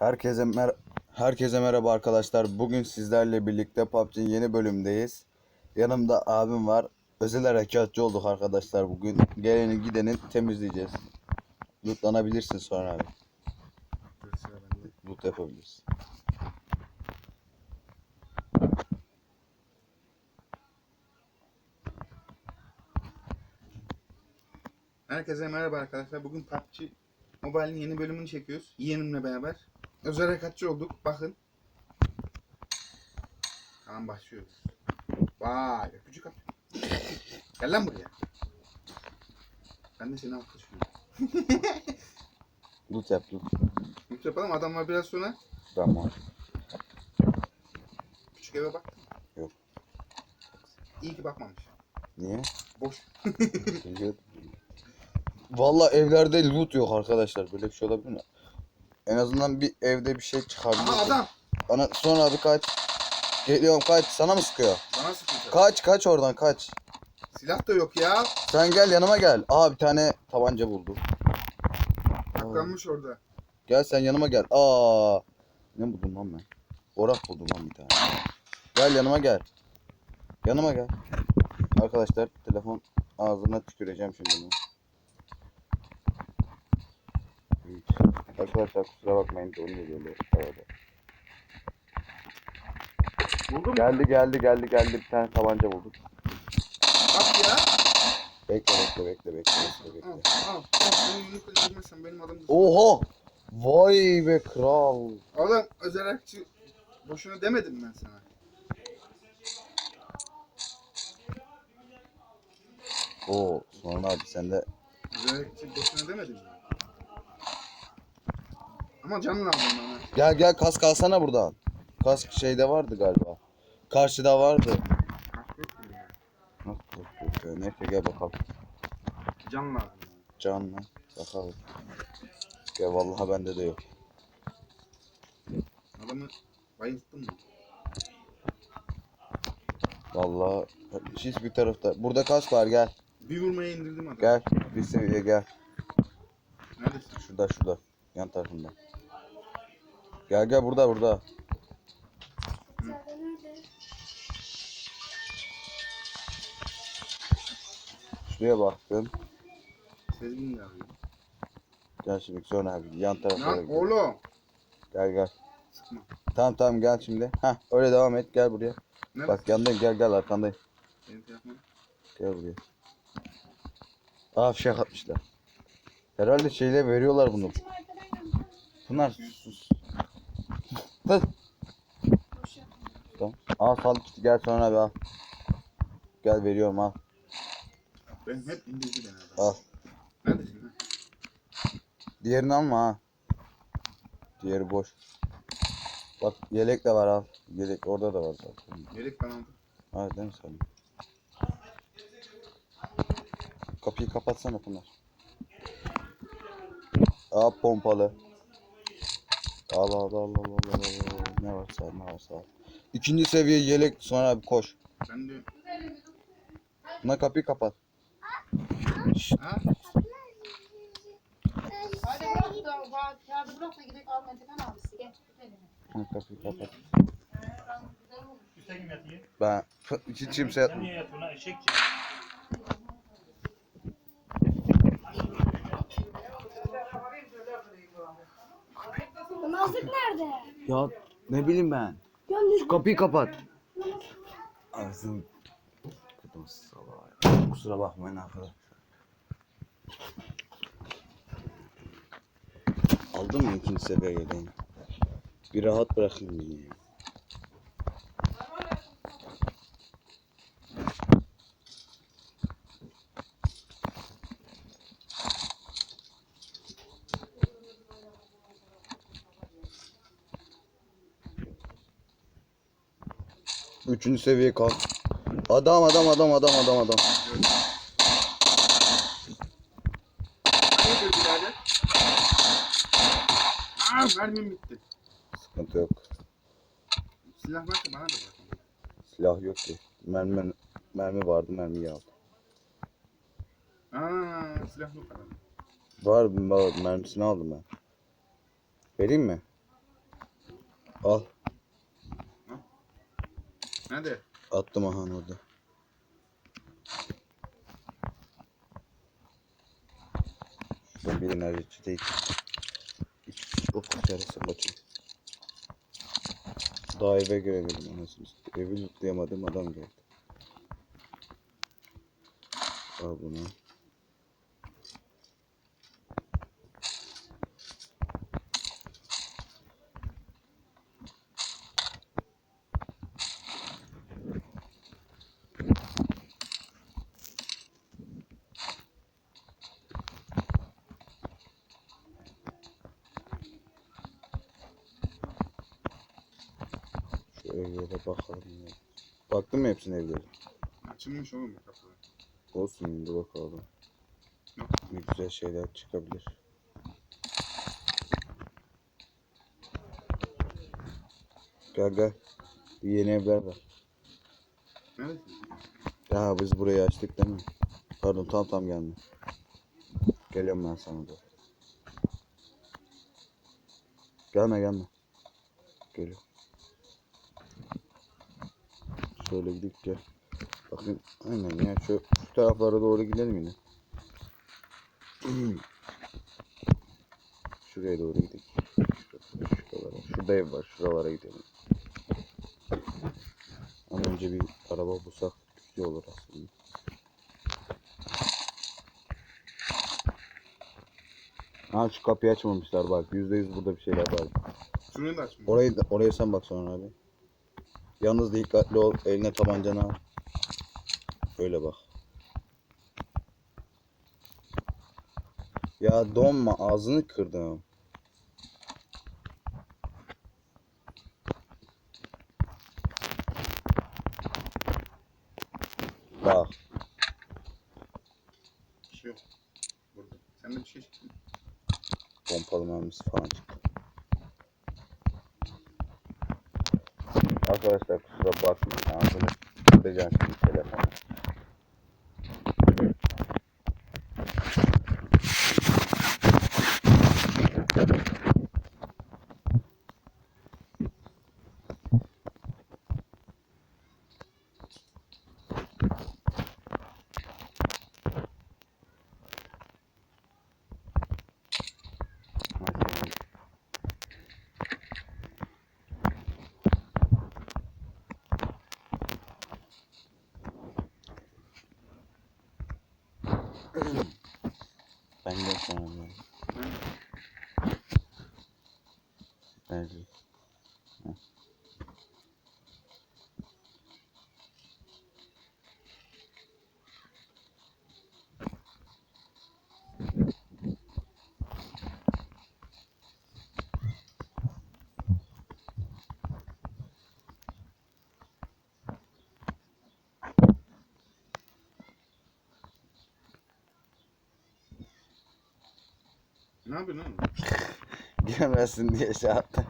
Herkese mer Herkese merhaba arkadaşlar. Bugün sizlerle birlikte PUBG'nin yeni bölümdeyiz. Yanımda abim var. Özel harekatçı olduk arkadaşlar bugün. Geleni gideni temizleyeceğiz. Lootlanabilirsin sonra abi. Loot yapabilirsin. Herkese merhaba arkadaşlar. Bugün PUBG Mobile'in yeni bölümünü çekiyoruz. Yeğenimle beraber. Özel harekatçı olduk. Bakın. Tamam başlıyoruz. Vay öpücük at. Gel lan buraya. Ben de seni alkışlıyorum. Loot yap loot. Lütfen yapalım. Adamlar biraz sonra Tamam. küçük eve baktı. mı? Yok. İyi ki bakmamış. Niye? Boş. Vallahi evlerde loot yok arkadaşlar. Böyle bir şey olabilir mi? En azından bir evde bir şey çıkabilir. Aha adam. Ana sonra abi kaç. Geliyorum kaç. Sana mı sıkıyor? Bana sıkıntı. Kaç kaç oradan kaç. Silah da yok ya. Sen gel yanıma gel. Aa bir tane tabanca buldu. Saklanmış orada. Gel sen yanıma gel. Aa ne buldum lan ben? Orak buldum lan bir tane. Gel yanıma gel. Yanıma gel. Arkadaşlar telefon ağzına tüküreceğim şimdi bunu. Evet. Arkadaşlar kusura bakmayın donuyor böyle arada. Buldun? Geldi geldi geldi geldi bir tane tabanca bulduk. Bak ya. Bekle bekle bekle bekle bekle Al bekle. al. al. Benim yumrukla öldürmezsen benim adım da. Oha! Vay be kral. Oğlum özel harekatçı boşuna demedim ben sana. Oo sonra abi sen de Özellikle boşuna demedim mi? Ama canın aldım bana. Gel gel kask alsana buradan. Kask şeyde vardı galiba. Karşıda vardı. Ya. Ya? Neyse gel bakalım. Can lazım. Canla bakalım. Gel vallahi bende de yok. Adamı bayılttın mı? Vallahi hiçbir tarafta. Burada kask var gel. Bir vurmaya indirdim adamı. Gel. Bir seviye gel. Neredesin? Şurada şurada. Yan tarafında. Gel gel burada burada. Şuraya baktım. Sezgin arıyor. Gel şimdi sonra abi yan tarafa. Lan oğlum. Gel gel. Sıkma. Tamam tamam gel şimdi. Heh öyle devam et gel buraya. Neredesin? Bak yandayım gel gel arkandayım. Benim. Gel buraya. Aa fişek atmışlar. Herhalde şeyle veriyorlar bunu. Bunlar sus. Dur. Tamam. Al sal gel sonra abi al. Gel veriyorum al. Ben hep indirdi beni adam. Al. Neredesin lan? Diğerini alma ha. Diğeri boş. Bak yelek de var al. Yelek orada da var zaten. Yelek ben aldım. Ha değil mi sen? Kapıyı kapatsana Pınar. Aa pompalı. Al al al al al al al. Ne varsa ne varsa al. İkinci seviye yelek sonra bir koş. Ben de... Buna kapıyı kapat. Ha? Hadi bırak da hadi bırak da gidelim Almanya'dan abisi gel. Buna kapıyı kapat. Üste kim yatıyor? Ben hiç kimse Sen yatmıyor. niye yatıyorsun lan eşekçi? Nazlık nerede? Ya ne bileyim ben. Şu kapıyı kapat. Ağzım. Kusura bakmayın arkadaşlar. Aldın mı ikinci sefer yeleğini? Bir rahat bırakayım beni. Üçüncü seviye kalk. Adam adam adam adam adam adam. Ne diyor birader? Aa mermim bitti. Sıkıntı yok. Silah varsa bana da bırak. Silah yok ki. Mermi, mermi vardı mermiyi aldım. Aa silah yok adam. Var, var mermisini aldım ben. Vereyim mi? Al. Nerede? Attım aha orada. Şuradan bir enerji değil. Çok içerisi kaçın. Daha eve giremedim anasını. Evi lootlayamadım adam geldi. Al bunu. Şu evlere bakalım ya. Hepsine evlere? Açılmış oğlum kapılar. Olsun dur bakalım. Yok. Ne güzel şeyler çıkabilir. Gel gel. Bir yeni evler var. Neredesin? Ya biz burayı açtık değil mi? Pardon tam tam gelme. Geliyorum ben sana da. Gelme gelme. Geliyorum. Şöyle gidip gel. Bakın aynen ya şu, şu taraflara doğru gidelim yine. Şuraya doğru gidelim. Şuralara. Şurada ev var. Şuralara gidelim. Ama önce bir araba bulsak güzel olur aslında. Ha şu kapıyı açmamışlar bak. Yüzde yüz burada bir şeyler var. Şurayı da açmış. Orayı oraya sen bak sonra abi. Yalnız dikkatli ol. Eline tabancanı al. Öyle bak. Ya donma ağzını kırdım. Bak. Bir şey yok. Burada. Sen de bir şey çıktı. Pompalı mermisi falan çıktı. Arkadaşlar kusura bakmayın. Ağzını kıracağım şimdi telefonu. Ben de Ne yapıyorsun oğlum? Giremezsin diye şey yaptı.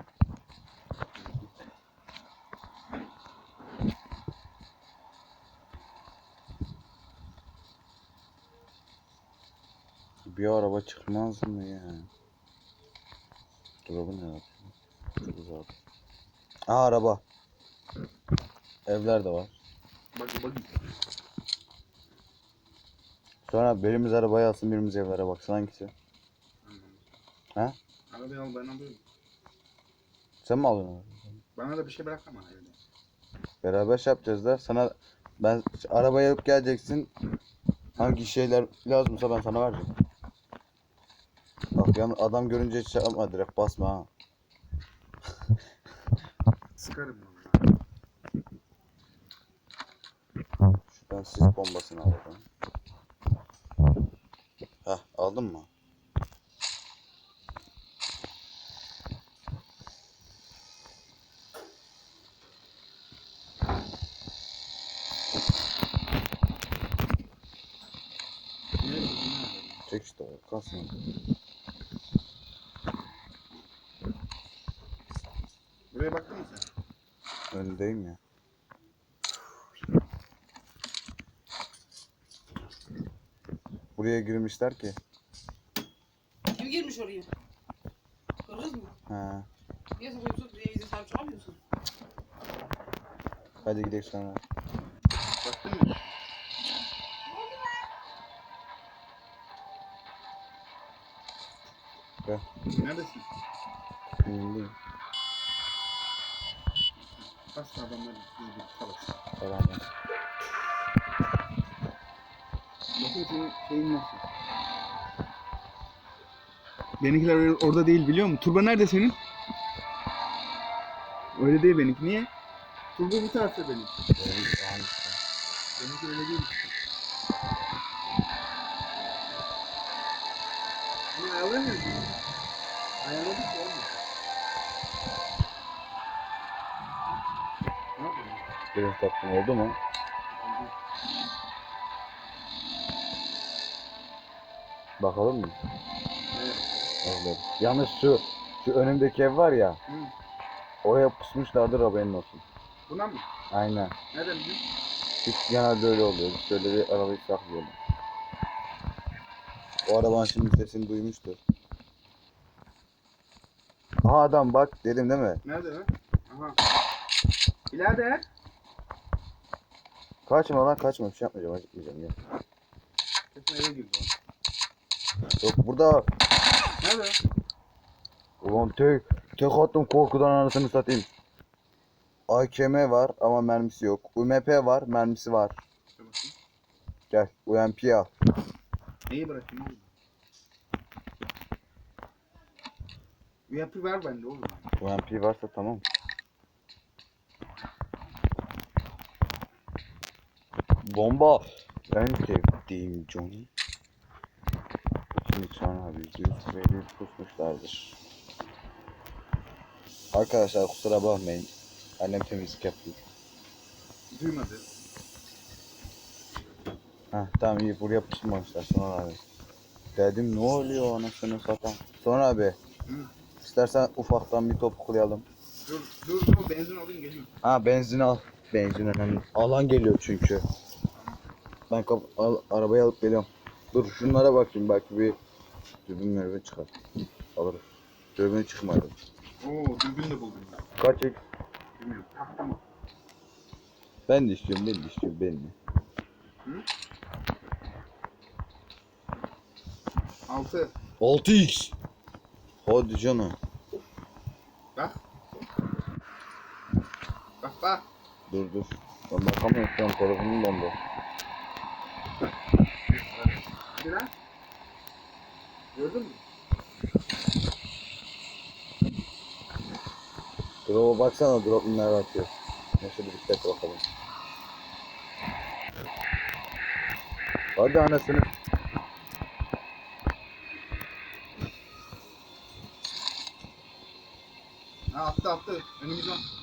Bir araba çıkmaz mı ya? Drop'u ne yapıyor? Çok uzak. Aa araba. Evler de var. Bak bak. Sonra birimiz arabaya alsın birimiz evlere baksın hangisi? Ha? Arabayı al ben alıyorum. Sen mi alıyorsun abi? Bana da bir şey bırak ama evde. Beraber şey yapacağız da sana ben arabayı alıp geleceksin. Hangi şeyler lazımsa ben sana vereceğim. Bak yan adam görünce şey yapma direkt basma ha. Sıkarım. Şuradan sis bombasını alalım. Heh aldın mı? Nereye gidiyorsun? Kalsın. Buraya baktın mı sen? Önündeyim ya. Buraya girmişler ki. Kim girmiş oraya? Kırgız mı? Ha. Niye sokuyorsun? Niye iyice sahip çıkamıyorsun? Hadi gidelim sonra. Gel. Neredesin? Bilmiyorum. Kaç adamlar iyi bir çalışsın. Beraber. Bakın senin şeyin nasıl? Benimkiler or- orada değil biliyor musun? Turba nerede senin? Öyle değil benimki. Niye? Turbo bu tarafta benim. Benimki öyle değil işte. Ama Biraz tatlım oldu mu? Bakalım mı? Evet. Yalnız şu şu önümdeki ev var ya. Hı. Oraya pusmuşlardır haberin olsun. Buna mı? Aynen. Nereden biliyorsun? Hiç genelde öyle oluyor. Biz Şöyle bir arabayı saklayalım. O arabanın şimdi sesini duymuştur. Aha adam bak dedim değil mi? Nerede lan? Aha. Birader. Kaçma lan kaçma bir şey yapmayacağım acıkmayacağım ya. Kesin eve girdi Yok burada o. Nerede lan? ulan tek tek attım korkudan anasını satayım. AKM var ama mermisi yok. UMP var mermisi var. Gel UMP al. Neyi bırakayım oğlum? UMP ver bende oğlum. UMP varsa tamam. Bomba. En sevdiğim Johnny. Şimdi sonra yüzde yüz böyle pusmuşlardır. Arkadaşlar kusura bakmayın. Annem temizlik yapıyor. Duymadı. Heh tamam iyi buraya pusmamışlar sonra abi. Dedim ne oluyor anasını satan. Sonra abi. Hı. İstersen ufaktan bir topuklayalım. Dur dur dur benzin alayım geliyorum. Ha benzin al. Benzin önemli. Alan geliyor çünkü. Ben kap al, arabayı alıp geliyorum. Dur şunlara bakayım belki bir dürbün mürbün çıkar. Alırız. Dürbün çıkmadı. Oo dürbün de buldum. Kaç ek? Bilmiyorum. Taktım mı? Ben de istiyorum, ben de istiyorum, ben de. Altı. 6x. Hadi canım. Bak. Bak bak. Dur dur. Ben bakamıyorum şu an telefonum dondu. Hadi lan. Gördün mü? Drop'a baksana drop neler atıyor. Neyse bir dikkat bakalım. Hadi anasını. Ha attı attı. Önümüzden. Gördün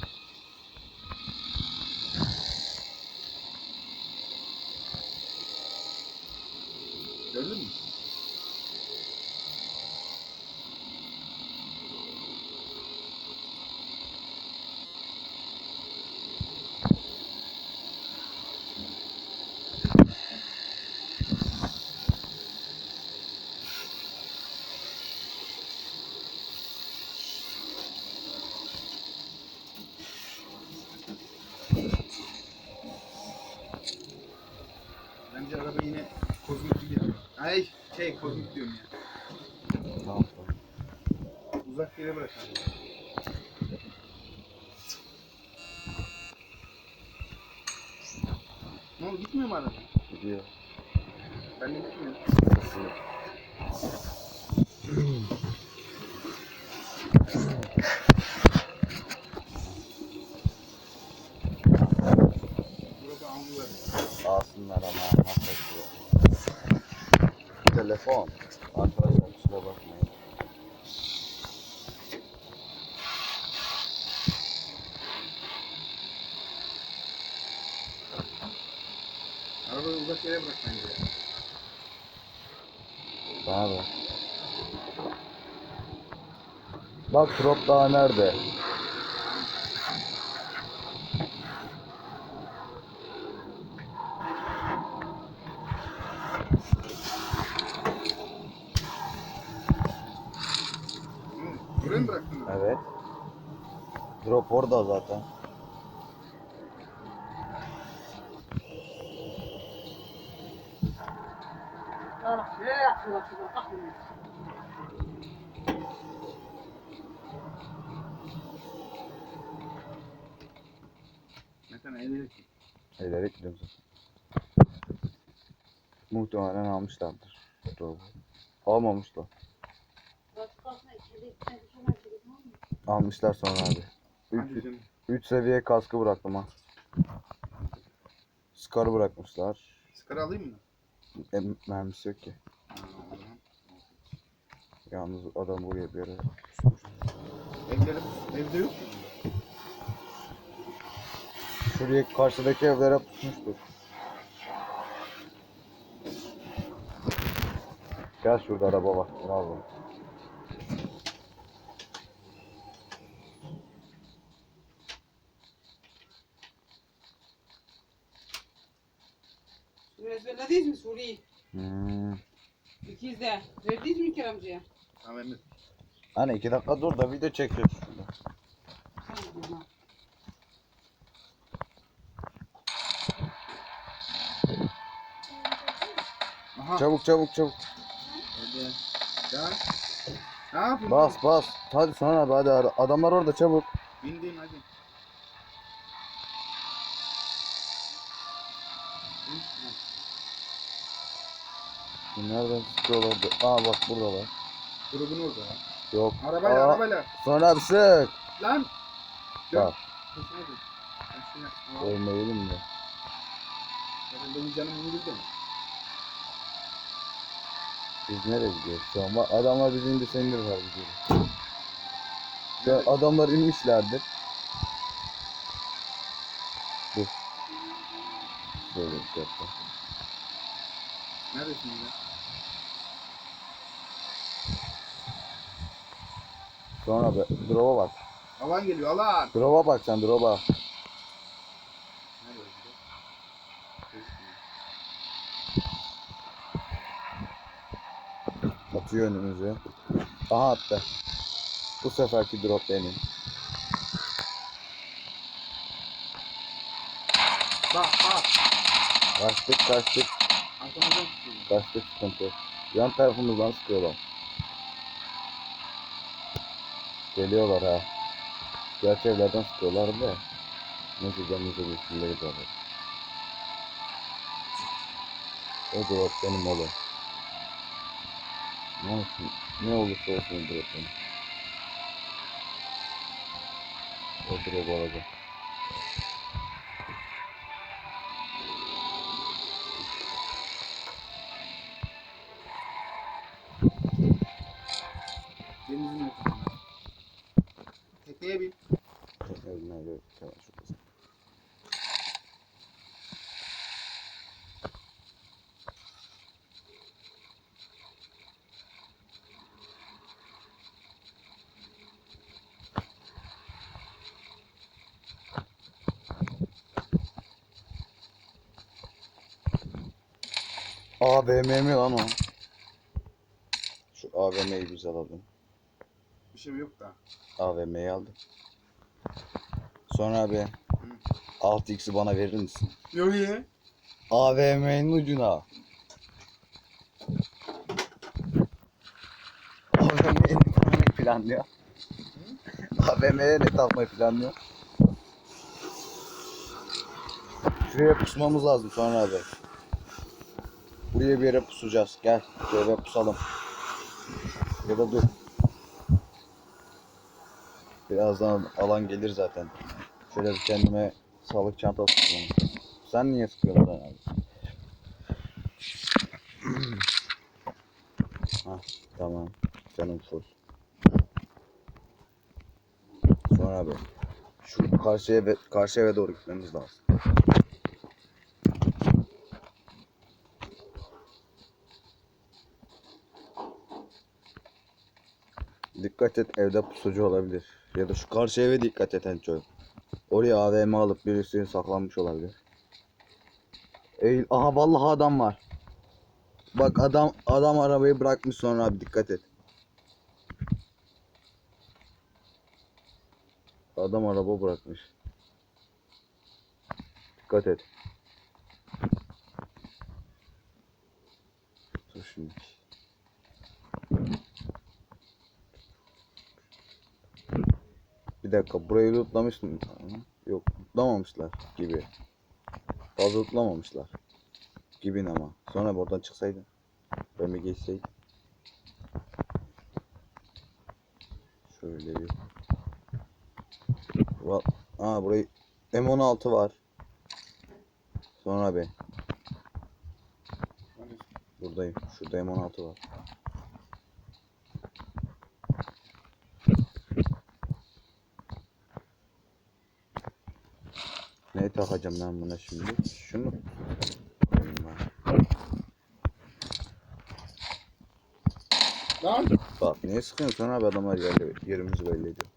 şey kozmik diyorum ya. Tamam tamam. Uzak yere bırak abi. Ne oldu gitmiyor mu araba? Gidiyor. Ben de gitmiyorum. Burada almıyor. Alsınlar ama nasıl yapıyor? Telefon. Arkadaşlar kusura bakmayın. Arabayı uzak yere bırak bence. ya. Bana bak. Bak drop daha nerede? Hı, Buraya mı bıraktın? Evet. Drop orada zaten. Mesela eğlenerek. İleri gidiyorum zaten. Muhtemelen almışlardır. Drop'u. Almamışlar. Almışlar sonra abi. Hadi 3 canım. 3 seviye kaskı bıraktım ha. Scar'ı bırakmışlar. Sigara alayım mı? E, mermisi yok ki. Yalnız adam buraya bir yere. Evlere, evde yok mu? Şuraya karşıdaki evlere pusmuştur. Gel şurada araba var. Al ezberlediniz mi Suriye? Hmm. İkizde. Verdiniz mi İlker amcaya? Tamam. Hani iki dakika dur da video çekiyoruz şurada. Tamam. Aha. Çabuk çabuk çabuk. Hadi. Ya. Ne yapıyorsun? Bas bas. Hadi sonra abi hadi ara- adamlar orada çabuk. Bindim hadi. Nereden sıkıyorlardı? Aa bak burada var. Grubun orada ya. Yok. Arabayla Aa, arabayla. Sonra bir sık. Lan. Bak. Ölmeyelim mi? zaten Benim canım indirdi mi? Biz nereye gidiyoruz şu an? Bak, Adamlar bizi indirse indirirler bizi. Şu an adamlar inmişlerdir. Dur. Şöyle bir şey yapalım. Neredesin ya? Sonra be, drop'a bak. Alan geliyor alan. Drop'a bak sen öldü? Atıyor önümüze. Aha attı. Bu seferki drop benim. Bak bak. Kaçtık kaçtık. Arkamızdan tutuyor. Kaçtık sıkıntı. Yan tarafımızdan sıkıyorlar. Geliyorlar ha. Gerçi evlerden sıkıyorlar da. Neyse kirleri de var. O drop benim oğlum. Ne olsun, ne olursa olsun drop benim. O drop olacak. AVM mi lan o? Şu AVM'yi biz alalım. Bir şey yok da. AVM'yi aldım. Sonra abi 6x'i bana verir misin? Yok ya. AVM'nin ucuna. AVM'ye ne takmayı planlıyor? AVM'ye ne takmayı planlıyor? Şuraya pusmamız lazım sonra abi. Buraya bir yere pusacağız. Gel şöyle pusalım. Ya da dur. Birazdan alan gelir zaten. Şöyle bir kendime sağlık çantası tutayım. Sen niye sıkıyorsun lan abi? Hah, tamam. Canım full. Sonra abi. Şu karşı eve, karşı doğru gitmemiz lazım. Dikkat et evde pusucu olabilir. Ya da şu karşı eve dikkat et en çok. Oraya AVM alıp birisi saklanmış olabilir. Eğil. Aha vallahi adam var. Bak adam adam arabayı bırakmış sonra abi dikkat et. Adam araba bırakmış. Dikkat et. Dur şimdi. Bir dakika burayı lootlamış mı? Yok lootlamamışlar gibi. Fazla lootlamamışlar. Gibi ama. Sonra buradan çıksaydı. Ben bir geçseydim. Şöyle bir. Aa burayı M16 var. Sonra be. Buradayım. Şurada M16 var. Ne takacağım ben buna şimdi? Şunu. Lan. Bak niye sıkıyorsun sonra abi adamlar yerli, yerimizi belli ediyor.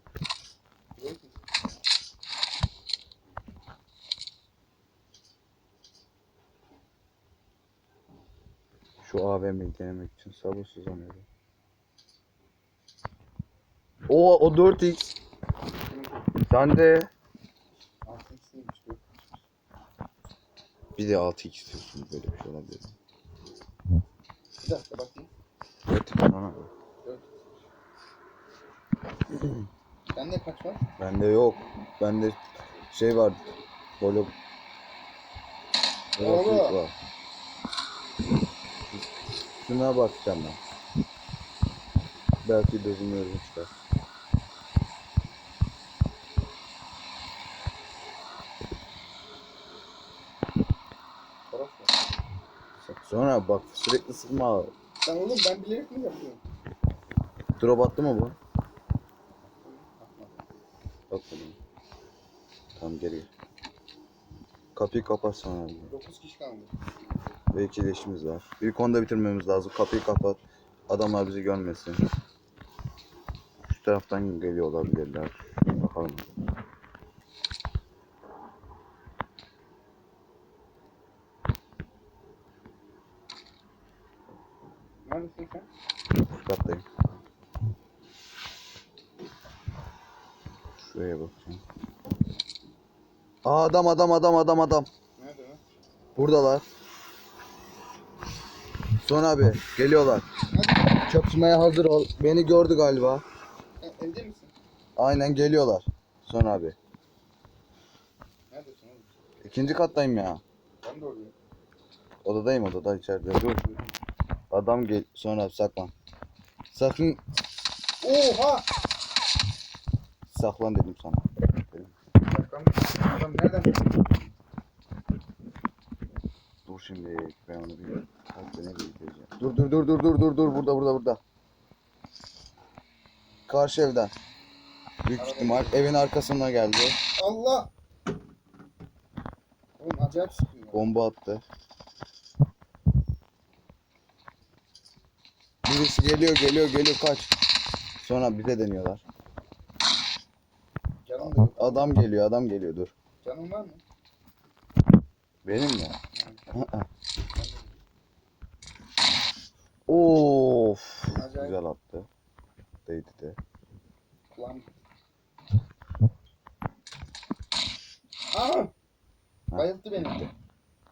Şu AVM'yi denemek için sabırsızlanıyorum. O o 4x. Sen bir de 6x istiyorsun böyle bir şey olabilir. Bir dakika bakayım. 4x sana. Bende kaç var? Bende yok. Bende şey var. Oğlum. Grafik var. Şuna bakacağım ben. Belki dözümlerim çıkar. Sonra bak sürekli sıkma. Sen oğlum ben bilerek mi yapıyorum? Drop attı mı bu? Bakmadım. Tamam geri gel. Kapıyı kapat sonra. 9 kişi kaldı. Ve iki leşimiz var. İlk onda bitirmemiz lazım. Kapıyı kapat. Adamlar bizi görmesin. Şu taraftan geliyor olabilirler. Bakalım. Neredesin sen? Şu kattayım. Şuraya bakacağım. Aa adam adam adam adam adam. Nerede lan? Buradalar. Son abi geliyorlar. Çatışmaya hazır ol. Beni gördü galiba. E, evde misin? Aynen geliyorlar. Son abi. Neredesin oğlum? İkinci kattayım ya. Ben de oradayım. Odadayım odada içeride. Dur. Adam gel. Sonra saklan. Sakın Oha! saklan dedim sana. Adam nereden? Dur şimdi ben onu bir hastaneye bir gideceğim. Dur dur dur dur dur dur dur burada burada burada. Karşı evden. Büyük ihtimal evin arkasına geldi. Allah! Oğlum acayip sıkıyor. Bomba attı. Birisi geliyor geliyor geliyor kaç. Sonra bize deniyorlar. Canım da yok. Adam geliyor adam geliyor dur. Canın var mı? Benim mi? Of. Acayip. Güzel attı. Değdi de. Kulağım. Aa! Bayılttı beni.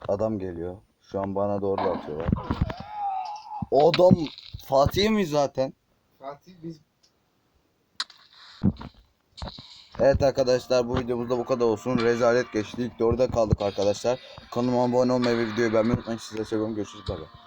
Adam geliyor. Şu an bana doğru atıyorlar. O adam Fatih mi zaten? Fatih biz Evet arkadaşlar bu videomuzda bu kadar olsun. Rezalet geçti. İlk de kaldık arkadaşlar. Kanalıma abone olmayı ve videoyu beğenmeyi unutmayın. Size seviyorum. Görüşürüz. Bay bay.